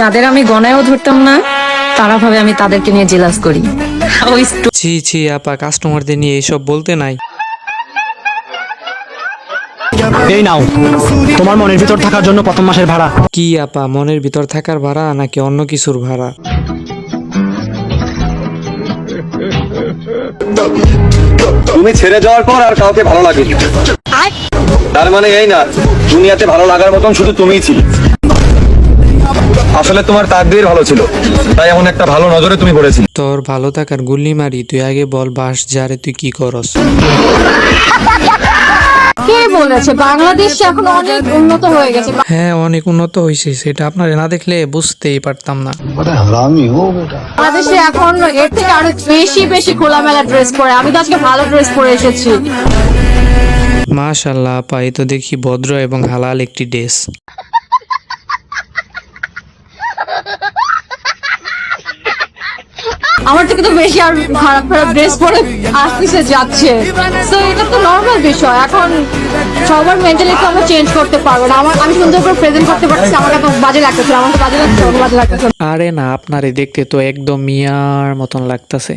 যাদের আমি গনায়ও ধরতাম না তারা ভাবে আমি তাদেরকে নিয়ে জেলাস করি. ছি ছি আপা কাস্টমারদের নিয়ে এসব বলতে নাই। এই নাও তোমার মনের ভিতর থাকার জন্য প্রথম মাসের ভাড়া। কি আপা মনের ভিতর থাকার ভাড়া নাকি অন্য কিছুর ভাড়া? তুমি ছেড়ে যাওয়ার পর আর কাউকে ভালো লাগে তার মানে এই না দুনিয়াতে ভালো লাগার মতন শুধু তুমিই ছিল। আসলে তোমার তাকদির ভালো ছিল। তাই এমন একটা ভালো নজরে তুমি পড়েছিলে। তোর ভালো থাকার গুল্লি মারি তুই আগে বল বাস যারে তুই কি করস। কে বলেছে? বাংলাদেশ এখন অনেক উন্নত হয়ে গেছে। হ্যাঁ অনেক উন্নত হয়েছে সেটা আপনার না দেখলে বুঝতেই পারতাম না। বাংলাদেশে এখন এর থেকে আরও বেশি বেশি খোলামেলা ড্রেস পরে। আমি তো আজকে ভালো ড্রেস পরে এসেছি। মাশাল্লাহ আপা এই তো দেখি ভদ্র এবং হালাল একটি ড্রেস আমার থেকে তো বেশি আর খারাপ খারাপ ড্রেস পরে আসতেছে, যাচ্ছে। তো এটা তো নর্মাল বিষয়। এখন সবার মেন্টালিটি আমরা চেঞ্জ করতে পারব না। আমার আমি সুন্দর করে প্রেজেন্ট করতে পারছি আমার এত বাজে লাগতেছে, আমার বাজে লাগছে বাজে লাগতেছে। আরে না, আপনারে দেখতে তো একদম মিয়ার মতন লাগতাছে।